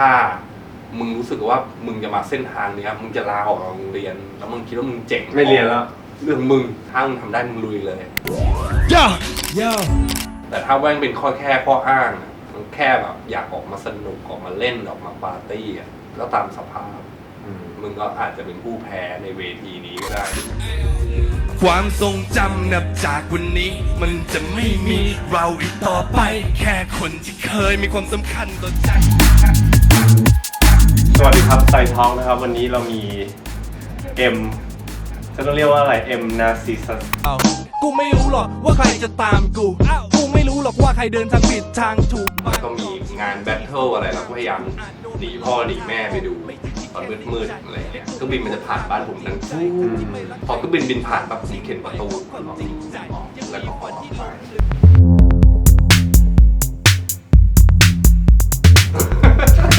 ถ้ามึงรู้สึกว่ามึงจะมาเส้นทางเนี้ยมึงจะลาออกจากโรงเรียน แล้วมึงคิดว่ามึงเจ๋งไม่เรียนแล้ว เรื่องมึงถ้ามึงทำได้มึงลุยเลย Yo, yo. แต่ถ้าแว่งเป็นข้อแค่ข้ออ้างอะมันแค่แบบอยากออกมาสนุกออกมาเล่นออกมาปาร์ตี้อะแล้วตามสภาพ มึงก็อาจจะเป็นผู้แพ้ในเวทีนี้ก็ได้ ความทรงจำนับจากวันนี้ มันจะไม่มีเราอีกต่อไป แค่คนที่เคยมีความสำคัญต่อใจ สวัสดีครับไซท้องนะครับ วันนี้เรามี M จะต้องเรียกว่าอะไร M Narcissus เอากูไม่รู้หรอกว่าใครจะตามกูกูไม่รู้หรอกว่าใครเดินทางผิดทางถูกแล้วก็มีงานแบทเทิลอะไรเราก็พยายามหนีพ่อหนีแม่ไปดูตอนมืดๆอะไรเงี้ยเครื่องบินมันจะผ่านบ้านผมทั้งคู่พอเครื่องบินบินผ่านปั๊บผมเข็นประตูออกแล้วก็ออกไป